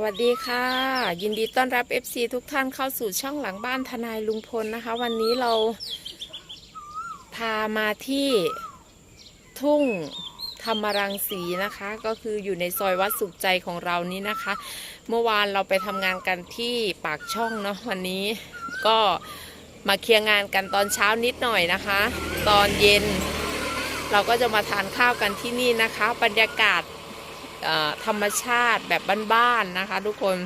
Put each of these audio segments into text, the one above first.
วัสดีค่ะ ยินดีต้อนรับ FC ทุกท่านเข้าสู่ช่องหลังบ้านทนายลุงพลนะคะ วันนี้เราพามาที่ทุ่งธรรมรังสีนะคะ ก็คืออยู่ในซอยวัดสุขใจของเรานี้นะคะ เมื่อวานเราไปทำงานกันที่ปากช่องเนาะวันนี้ก็มาเคลียร์งานกันตอนเช้านิดหน่อยนะคะ ตอนเย็น เราก็จะมาทานข้าวกันที่นี่นะคะ บรรยากาศ ธรรมชาติแบบบ้านๆนะคะ ทุกคน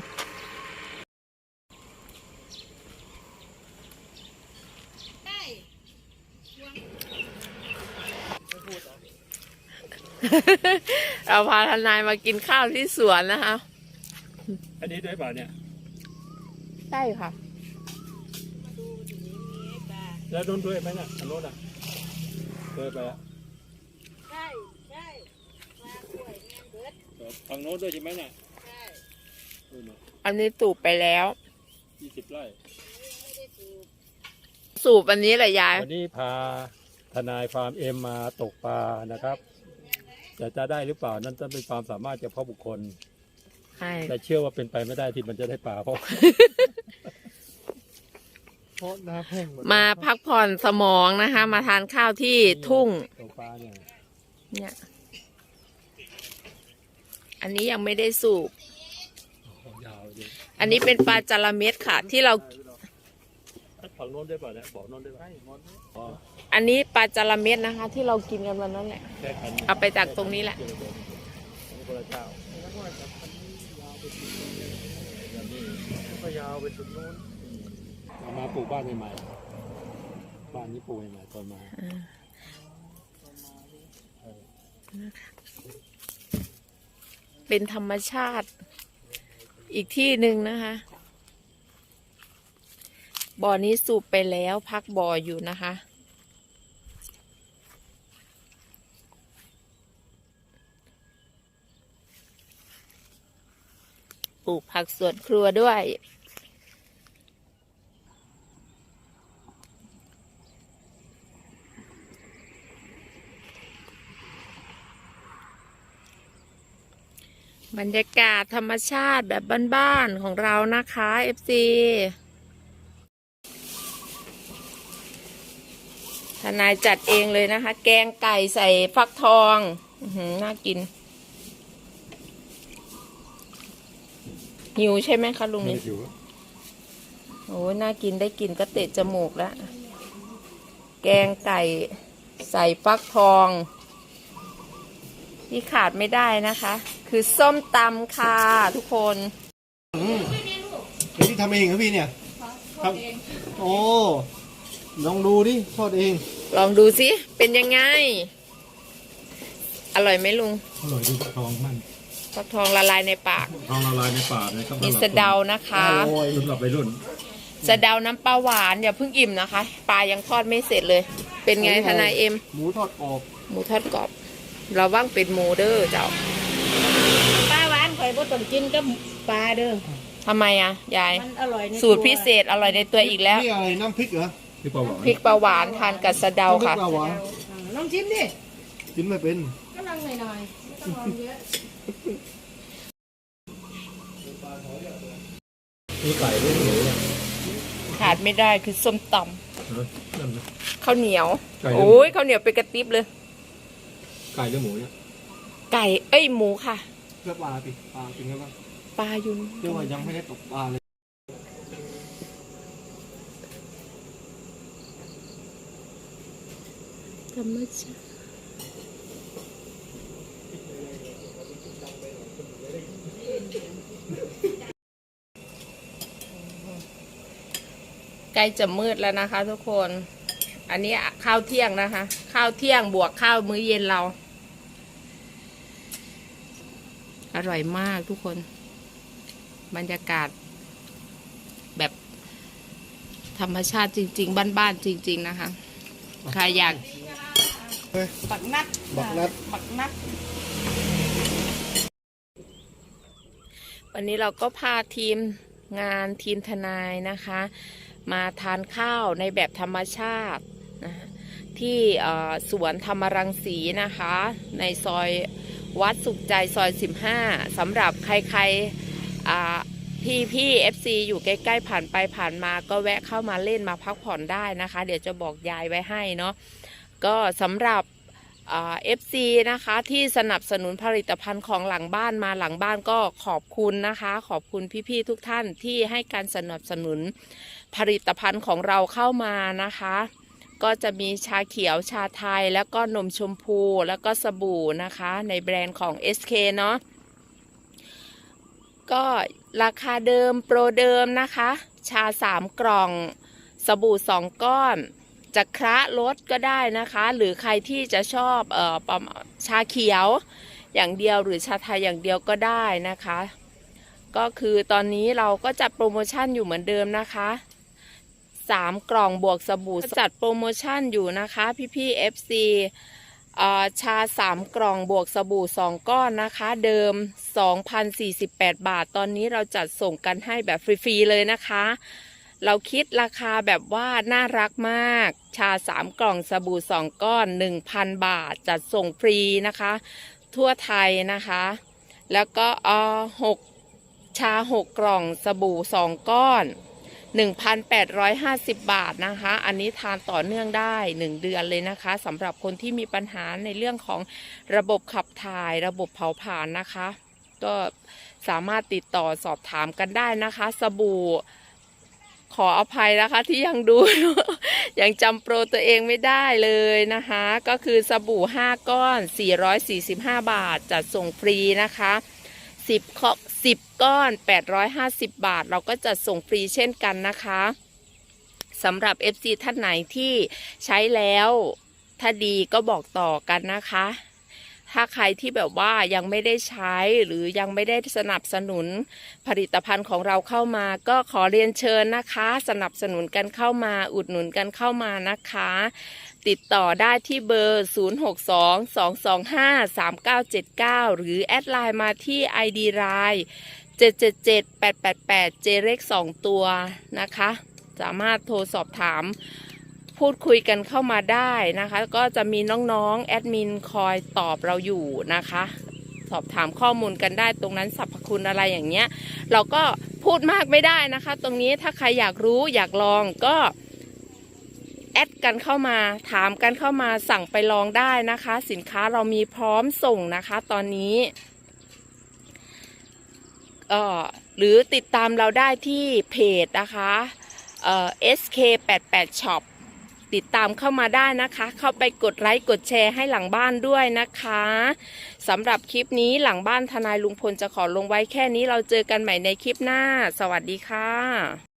เราพาทนายมากินข้าวที่สวนนะคะ อันนี้ด้วยเปล่าเนี่ยใช่ค่ะ แล้วโดนด้วยไหมเนี่ยอันโน้นอะด้วยไปอะ ใช่ใช่มาป่วยเงี้ย เบิดฝั่งโน้นด้วยใช่ไหมเนี่ยใช่ด้วยเนาะอันนี้สูบไปแล้ว ยี่สิบไร่ ไม่ได้สูบสูบอันนี้แหละยาย วันนี้พาทนายฟาร์มเอ็มมาตกปลานะครับแต่จะได้หรือเปล่านั่นต้องเป็นความสามารถเฉพาะบุคคล ใช่ แต่เชื่อว่าเป็นไปไม่ได้ที่มันจะได้ปลาเพราะ เพราะน้ำแห้งหดมาพักผ่อนสมองนะคะ มาทานข้าวที่ทุ่ง ตกปลาเนี่ยเนี่ย อันนี้ยังไม่ได้สูบโอ้โหยาวเลยอันนี้เป็นปลาจาระเม็ดค่ะ ที่เรา ฝั่งโน้นได้เปล่าเนี่ยบอกโน้นได้เปล่าอ๋ออันนี้ปลาจาระเม็ดนะคะ ที่เรากินกันวันนั้นแหละ แค่คันเอาไปจากตรงนี้แหละเกี่ยวกับคนละเจ้าก็ยาวไปถึงนู้นเอามาปลูกบ้านใหม่ๆบ้านนี้ปลูกใหม่ๆตอนมา เป็นธรรมชาติอีกที่หนึ่งนะคะ บ่อนี้สูบไปแล้วพักบ่ออยู่นะคะ ปลูกผักสวนครัวด้วย บรรยากาศธรรมชาติแบบบ้านๆของเรานะคะ FC ทนายจัดเองเลยนะคะ แกงไก่ใส่ฟักทองอื้อหือน่ากิน หิวใช่ไหมคะลุงไม่นี่ได้อยู่โอ้ยน่ากินได้กินก็เตะจมูกแล้ว แกงไก่ใส่ฟักทอง ที่ขาดไม่ได้นะคะ คือส้มตำค่ะทุกคนเดี๋ยวพี่ทำเองครับพี่เนี่ยครับโอ้ลองดูดิทอดเอง ลองดูสิเป็นยังไง อร่อยไหมลุง อร่อยดีทองมันฟักทองละลายในปากทองละลายในปากเลยครับมีสะเดานะคะโอ้ยสำหรับวัยรุ่นสะเดาน้ำปลาหวานอย่าเพิ่งอิ่มนะคะ ปลายังทอดไม่เสร็จเลย เป็นไงทนายเอ็ม หมูทอดกรอบ หมูทอดกรอบเราว่างเป็นหมูเด้อเจ้าปลาหวานข่อยบ่ต้องกินกับปลาเด้อทำไมอะยาย มันอร่อยในสูตรพิเศษอร่อยในตัวอีกแล้วนี่อะไรน้ำพริกเหรอที่ปลาหวานพริกปลาหวานทานกับสะเดาน้ำพริกค่ะปลาหวานอ่าลองชิมดิกินไม่เป็นก็ลองหน่อยๆไม่ต้องลองเยอะมีไก่ด้วยหมูเนี่ยขาดไม่ได้คือส้มตฮะนั่นนะำข้าวเหนียวไก่ด้วยโอ้ยข้าวเหนียวเป็นกระติบเลย ไก่ด้วยหมูเนี่ยไก่ เอ้ยหมูค่ะ เพื่อปลาปิปลากินกันบ้างปลายุนเรียกว่ายังไม่ได้ตกปลาเลยธรรมชาติใกล้จะมืดแล้วนะคะทุกคน อันนี้ข้าวเที่ยงนะคะ ข้าวเที่ยงบวกข้าวมื้อเย็นเรา อร่อยมากทุกคน บรรยากาศ แบบ ธรรมชาติจริง ๆ บ้านๆจริง ๆ นะคะใครอยากบักนัดบักนัดบักนัด วันนี้เราก็พาทีมงานทีมทนายนะคะ มาทานข้าวในแบบธรรมชาตินะคะที่เอ่อสวนธรรมรังสีนะคะ ในซอย วัดสุขใจซอย 15สำหรับใครๆพี่พี่เอฟซีอยู่ใกล้ๆผ่านไปผ่านมาก็แวะเข้ามาเล่นมาพักผ่อนได้นะคะ เดี๋ยวจะบอกยายไว้ให้เนาะก็สำหรับเอฟซีนะคะที่สนับสนุนผลิตภัณฑ์ของหลังบ้านมาหลังบ้านก็ขอบคุณนะคะ ขอบคุณพี่ๆทุกท่านที่ให้การสนับสนุนผลิตภัณฑ์ของเราเข้ามานะคะ ก็จะมีชาเขียวชาไทยแล้วก็นมชมพูแล้วก็สบู่นะคะ ในแบรนด์ของ SK เนาะก็ราคาเดิมโปรเดิมนะคะ ชา 3 กล่อง สบู่ 2 ก้อนจะคระลดก็ได้นะคะ หรือใครที่จะชอบเอ่อประมชาเขียวอย่างเดียวหรือชาไทยอย่างเดียวก็ได้นะคะ ก็คือตอนนี้เราก็จัดโปรโมชั่นอยู่เหมือนเดิมนะคะ สามกล่องบวกสบู่จัดโปรโมชั่นอยู่นะคะ พี่พี่ FC เอ่อชาสามกล่องบวกสบู่สองก้อนนะคะ เดิม 2,048 บาท ตอนนี้เราจัดส่งกันให้แบบฟรี ๆ เลยนะคะ เราคิดราคาแบบว่าน่ารักมาก ชาสามกล่องสบู่สองก้อน 1,000 บาท จัดส่งฟรีนะคะ ทั่วไทยนะคะ แล้วก็อ่อหกชาหกกล่องสบู่สองก้อน 1,850 บาทนะคะ อันนี้ทานต่อเนื่องได้ 1 เดือนเลยนะคะสำหรับคนที่มีปัญหาในเรื่องของระบบขับถ่ายระบบเผาผลาญนะคะ ก็สามารถติดต่อสอบถามกันได้นะคะ สบู่ขออภัยนะคะที่ยังดู ยังจำโปรตัวเองไม่ได้เลยนะคะ ก็คือสบู่ 5 ก้อน 445 บาท จัดส่งฟรีนะคะ 10ข้อ 10 ก้อน 850 บาท เราก็จะส่งฟรีเช่นกันนะคะสำหรับ FC ท่านไหนที่ใช้แล้ว ถ้าดีก็บอกต่อกันนะคะ ถ้าใครที่แบบว่ายังไม่ได้ใช้หรือยังไม่ได้สนับสนุนผลิตภัณฑ์ของเราเข้ามา ก็ขอเรียนเชิญนะคะ สนับสนุนกันเข้ามา อุดหนุนกันเข้ามานะคะ ติดต่อได้ที่เบอร์ 0622253979 หรือแอดไลน์มาที่ ID ไลน์777888 เจเล็ก2ตัวนะคะ สามารถโทรสอบถาม พูดคุยกันเข้ามาได้นะคะ ก็จะมีน้องๆ แอดมินคอยตอบเราอยู่นะคะ สอบถามข้อมูลกันได้ตรงนั้นสรรพคุณอะไรอย่างเงี้ย เราก็พูดมากไม่ได้นะคะ ตรงนี้ถ้าใครอยากรู้อยากลองก็ แอดกันเข้ามา ถามกันเข้ามาสั่งไปลองได้นะคะ สินค้าเรามีพร้อมส่งนะคะ ตอนนี้หรือติดตามเราได้ที่เพจนะคะเอ่อ SK88 Shop ติดตามเข้ามาได้นะคะ เข้าไปกดไลค์กดแชร์ให้หลังบ้านด้วยนะคะสำหรับคลิปนี้หลังบ้านทนายลุงพลจะขอลงไว้แค่นี้เราเจอกันใหม่ในคลิปหน้า สวัสดีค่ะ